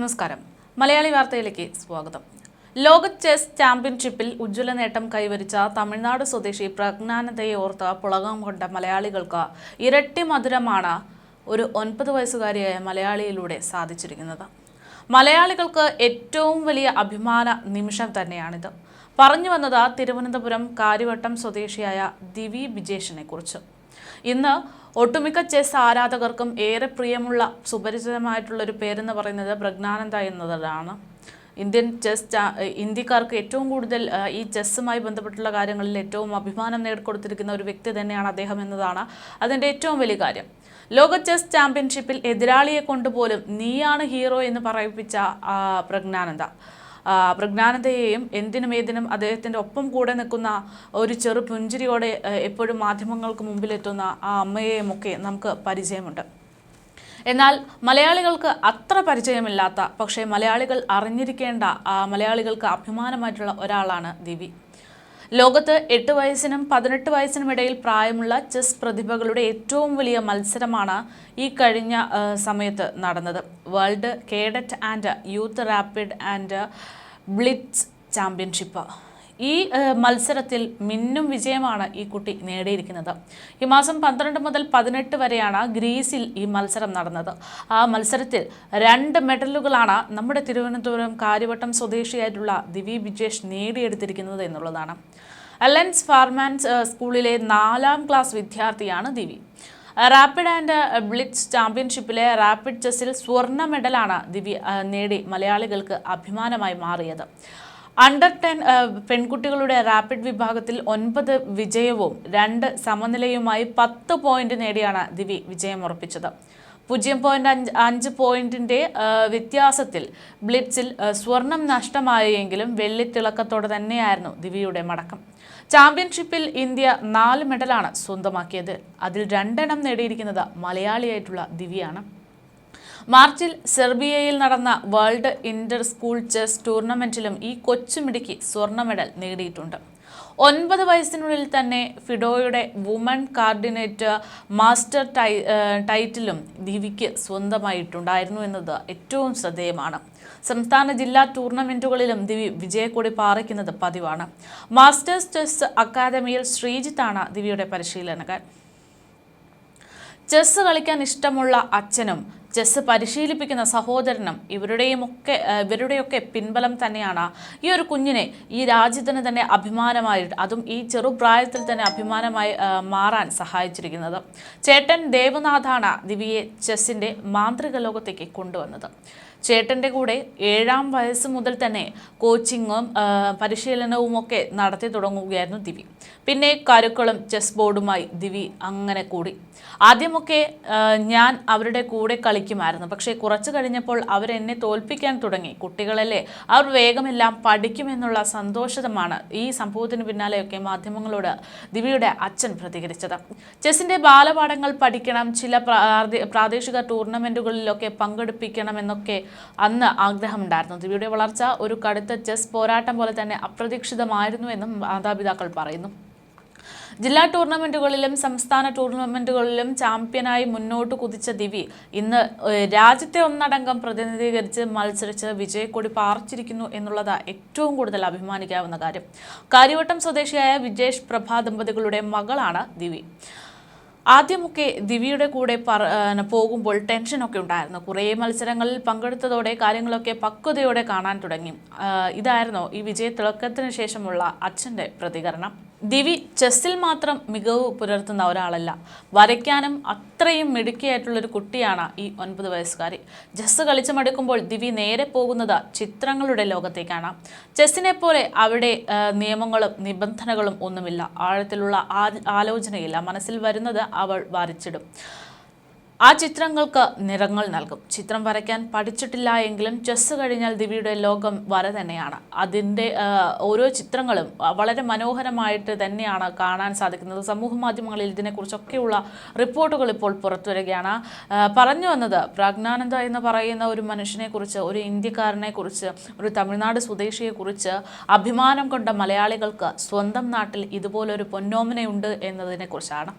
നമസ്കാരം. മലയാളി വാർത്തയിലേക്ക് സ്വാഗതം. ലോക ചെസ് ചാമ്പ്യൻഷിപ്പിൽ ഉജ്ജ്വല നേട്ടം കൈവരിച്ച തമിഴ്നാട് സ്വദേശി പ്രജ്ഞാനതയെ ഓർത്ത് പുളകം കൊണ്ട മലയാളികൾക്ക് ഇരട്ടി മധുരമാണ് ഒരു ഒൻപത് വയസ്സുകാരിയായ മലയാളിയിലൂടെ സാധിച്ചിരിക്കുന്നത്. മലയാളികൾക്ക് ഏറ്റവും വലിയ അഭിമാന നിമിഷം തന്നെയാണിത്. പറഞ്ഞു വന്നത് തിരുവനന്തപുരം കാര്യവട്ടം സ്വദേശിയായ ദിവി ബിജേഷിനെ കുറിച്ച് ഇന്ന് ഒട്ടുമിക്ക ചെസ് ആരാധകർക്കും ഏറെ പ്രിയമുള്ള സുപരിചിതമായിട്ടുള്ള ഒരു പേരെന്ന് പറയുന്നത് പ്രജ്ഞാനന്ദ എന്നതാണ്. ഇന്ത്യൻ ചെസ് ഇന്ത്യക്കാർക്ക് ഏറ്റവും കൂടുതൽ ഈ ചെസ്സുമായി ബന്ധപ്പെട്ടുള്ള കാര്യങ്ങളിൽ ഏറ്റവും അഭിമാനം നേടിക്കൊടുത്തിരിക്കുന്ന ഒരു വ്യക്തി തന്നെയാണ് അദ്ദേഹം എന്നതാണ് അതിന്റെ ഏറ്റവും വലിയ കാര്യം. ലോക ചെസ് ചാമ്പ്യൻഷിപ്പിൽ എതിരാളിയെ കൊണ്ടുപോലും നീയാണ് ഹീറോ എന്ന് പറയിപ്പിച്ച പ്രജ്ഞാനന്ദ. പ്രജ്ഞാനന്ദയെയും എന്തിനും ഏതിനും അദ്ദേഹത്തിന്റെ ഒപ്പം കൂടെ നിൽക്കുന്ന ഒരു ചെറു പുഞ്ചിരിയോടെ എപ്പോഴും മാധ്യമങ്ങൾക്ക് മുമ്പിലെത്തുന്ന ആ അമ്മയെയും ഒക്കെ നമുക്ക് പരിചയമുണ്ട്. എന്നാൽ മലയാളികൾക്ക് അത്ര പരിചയമില്ലാത്ത പക്ഷേ മലയാളികൾ അറിഞ്ഞിരിക്കേണ്ട മലയാളികൾക്ക് അഭിമാനമായിട്ടുള്ള ഒരാളാണ് ദിവി. ലോകത്ത് എട്ട് വയസ്സിനും പതിനെട്ട് വയസ്സിനും ഇടയിൽ പ്രായമുള്ള ചെസ് പ്രതിഭകളുടെ ഏറ്റവും വലിയ മത്സരമാണ് ഈ കഴിഞ്ഞ സമയത്ത് നടന്നത്. World cadet and youth rapid and blitz championship. ഈ മത്സരത്തിൽ മിന്നും വിജയമാണ് ഈ കുട്ടി നേടിയിരിക്കുന്നത്. ഈ മാസം പന്ത്രണ്ട് മുതൽ പതിനെട്ട് വരെയാണ് ഗ്രീസിൽ ഈ മത്സരം നടന്നത്. ആ മത്സരത്തിൽ രണ്ട് മെഡലുകളാണ് നമ്മുടെ തിരുവനന്തപുരം കാര്യവട്ടം സ്വദേശിയായിട്ടുള്ള ദിവി ബിജേഷ് നേടിയെടുത്തിരിക്കുന്നത് എന്നുള്ളതാണ്. അലൻസ് ഫാർമാൻസ് സ്കൂളിലെ നാലാം ക്ലാസ് വിദ്യാർത്ഥിയാണ് ദിവി. റാപ്പിഡ് ആൻഡ് ബ്ലിറ്റ്സ് ചാമ്പ്യൻഷിപ്പിലെ റാപ്പിഡ് ചെസ്സിൽ സ്വർണ മെഡലാണ് ദിവി നേടി മലയാളികൾക്ക് അഭിമാനമായി മാറിയത്. അണ്ടർ ടെൻ പെൺകുട്ടികളുടെ റാപ്പിഡ് വിഭാഗത്തിൽ ഒൻപത് വിജയവും രണ്ട് സമനിലയുമായി പത്ത് പോയിന്റ് നേടിയാണ് ദിവി വിജയം ഉറപ്പിച്ചത് പൂജ്യം പോയിന്റ് അഞ്ച് അഞ്ച് പോയിന്റിന്റെ ആ, വ്യത്യാസത്തിൽ ബ്ലിറ്റ്സിൽ സ്വർണം നഷ്ടമായെങ്കിലും വെള്ളിത്തിളക്കത്തോടെ തന്നെയായിരുന്നു ദിവ്യയുടെ മടക്കം. ചാമ്പ്യൻഷിപ്പിൽ ഇന്ത്യ നാല് മെഡലാണ് സ്വന്തമാക്കിയത്. അതിൽ രണ്ടെണ്ണം നേടിയിരിക്കുന്നത് മലയാളിയായിട്ടുള്ള ദിവ്യയാണ് മാർച്ചിൽ സെർബിയയിൽ നടന്ന വേൾഡ് ഇന്റർ സ്കൂൾ ചെസ് ടൂർണമെന്റിലും ഈ കൊച്ചുമിടുക്കി സ്വർണ മെഡൽ നേടിയിട്ടുണ്ട്. ഒൻപത് വയസ്സിനുള്ളിൽ തന്നെ ഫിഡോയുടെ വുമൺ കാർഡിനേറ്റ് മാസ്റ്റർ ടൈ ടൈറ്റിലും ദിവ്യയ്ക്ക് സ്വന്തമായിട്ടുണ്ടായിരുന്നു എന്നത് ഏറ്റവും ശ്രദ്ധേയമാണ്. സംസ്ഥാന ജില്ലാ ടൂർണമെന്റുകളിലും ദിവി വിജയക്കൊടി പാറിക്കുന്നത് പതിവാണ്. മാസ്റ്റേഴ്സ് ചെസ് അക്കാദമിയിൽ ശ്രീജിത്താണ് ദിവ്യയുടെ പരിശീലനകൻ ചെസ് കളിക്കാൻ ഇഷ്ടമുള്ള അച്ഛനും ചെസ് പരിശീലിപ്പിക്കുന്ന സഹോദരനും ഇവരുടെയും ഒക്കെ ഇവരുടെയൊക്കെ പിൻബലം തന്നെയാണ് ഈ ഒരു കുഞ്ഞിനെ ഈ രാജ്യത്തിന് തന്നെ അഭിമാനമായി അതും ഈ ചെറുപ്രായത്തിൽ തന്നെ അഭിമാനമായി മാറാൻ സഹായിച്ചിരിക്കുന്നത്. ചേട്ടൻ ദേവനാഥാണ് ദിവിയെ ചെസ്സിന്റെ മാന്ത്രിക ലോകത്തേക്ക് കൊണ്ടുവന്നത്. ചേട്ടന്റെ കൂടെ ഏഴാം വയസ്സ് മുതൽ തന്നെ കോച്ചിങ്ങും പരിശീലനവും ഒക്കെ നടത്തി തുടങ്ങുകയായിരുന്നു ദിവി. പിന്നെ കരുക്കളും ചെസ് ബോർഡുമായി ദിവി അങ്ങനെ കൂടി. ആദ്യമൊക്കെ ഞാൻ അവരുടെ കൂടെ കളിക്കുമായിരുന്നു. പക്ഷേ കുറച്ച് കഴിഞ്ഞപ്പോൾ അവരെന്നെ തോൽപ്പിക്കാൻ തുടങ്ങി. കുട്ടികളല്ലേ അവർ വേഗമെല്ലാം പഠിക്കുമെന്നുള്ള സന്തോഷമാണ് ഈ സംഭവത്തിന് പിന്നാലെയൊക്കെ മാധ്യമങ്ങളോട് ദിവ്യയുടെ അച്ഛൻ പ്രതികരിച്ചത്. ചെസ്സിന്റെ ബാലപാഠങ്ങൾ പഠിക്കണം ചില പ്രാദേ- പ്രാദേശിക ടൂർണമെന്റുകളിലൊക്കെ പങ്കെടുപ്പിക്കണമെന്നൊക്കെ അന്ന് ആഗ്രഹമുണ്ടായിരുന്നു. ദിവ്യയുടെ വളർച്ച ഒരു കടുത്ത ചെസ് പോരാട്ടം പോലെ തന്നെ അപ്രതീക്ഷിതമായിരുന്നു എന്നും മാതാപിതാക്കൾ പറയുന്നു. ജില്ലാ ടൂർണമെന്റുകളിലും സംസ്ഥാന ടൂർണമെന്റുകളിലും ചാമ്പ്യനായി മുന്നോട്ട് കുതിച്ച ദിവി ഇന്ന് രാജ്യത്തെ ഒന്നടങ്കം പ്രതിനിധീകരിച്ച് മത്സരിച്ച് വിജയക്കൊടി പാർച്ചിരിക്കുന്നു എന്നുള്ളത് ഏറ്റവും കൂടുതൽ അഭിമാനിക്കാവുന്ന കാര്യം. കാര്യവട്ടം സ്വദേശിയായ വിജേഷ് പ്രഭാ ദമ്പതികളുടെ മകളാണ് ദിവി ആദ്യമൊക്കെ ദിവ്യയുടെ കൂടെ പോകുമ്പോൾ ടെൻഷനൊക്കെ ഉണ്ടായിരുന്നു. കുറേ മത്സരങ്ങളിൽ പങ്കെടുത്തതോടെ കാര്യങ്ങളൊക്കെ പക്വതയോടെ കാണാൻ തുടങ്ങി. ഇതായിരുന്നു ഈ വിജയ തിളക്കത്തിന് ശേഷമുള്ള അച്ഛന്റെ പ്രതികരണം. ദിവി ചെസ്സിൽ മാത്രം മികവ് പുലർത്തുന്ന ഒരാളല്ല. വരയ്ക്കാനും അത്രയും മിടുക്കിയായിട്ടുള്ളൊരു കുട്ടിയാണ് ഈ ഒൻപത് വയസ്സുകാരി. ചെസ്സ് കളിച്ചു മടുക്കുമ്പോൾ ദിവി നേരെ പോകുന്നത് ചിത്രങ്ങളുടെ ലോകത്തേക്കാണ്. ചെസ്സിനെ പോലെ അവിടെ നിയമങ്ങളും നിബന്ധനകളും ഒന്നുമില്ല. ആഴത്തിലുള്ള ആലോചനയില്ല. മനസ്സിൽ വരുന്നത് അവൾ വരച്ചിടും. ആ ചിത്രങ്ങൾക്ക് നിറങ്ങൾ നൽകും. ചിത്രം വരയ്ക്കാൻ പഠിച്ചിട്ടില്ല എങ്കിലും ചെസ് കഴിഞ്ഞാൽ ദിവ്യയുടെ ലോകം വര തന്നെയാണ്. അതിന്റെ ഓരോ ചിത്രങ്ങളും വളരെ മനോഹരമായിട്ട് തന്നെയാണ് കാണാൻ സാധിക്കുന്നത്. സമൂഹ മാധ്യമങ്ങളിൽ ഇതിനെക്കുറിച്ചൊക്കെയുള്ള റിപ്പോർട്ടുകൾ ഇപ്പോൾ പുറത്തു വരികയാണ് പറഞ്ഞു വന്നത് പ്രജ്ഞാനന്ദ എന്ന് പറയുന്ന ഒരു മനുഷ്യനെക്കുറിച്ച് ഒരു ഇന്ത്യക്കാരനെക്കുറിച്ച് ഒരു തമിഴ്നാട് സ്വദേശിയെക്കുറിച്ച് അഭിമാനം കൊണ്ട മലയാളികൾക്ക് സ്വന്തം നാട്ടിൽ ഇതുപോലൊരു പൊന്നോമനയുണ്ട് എന്നതിനെക്കുറിച്ചാണ്.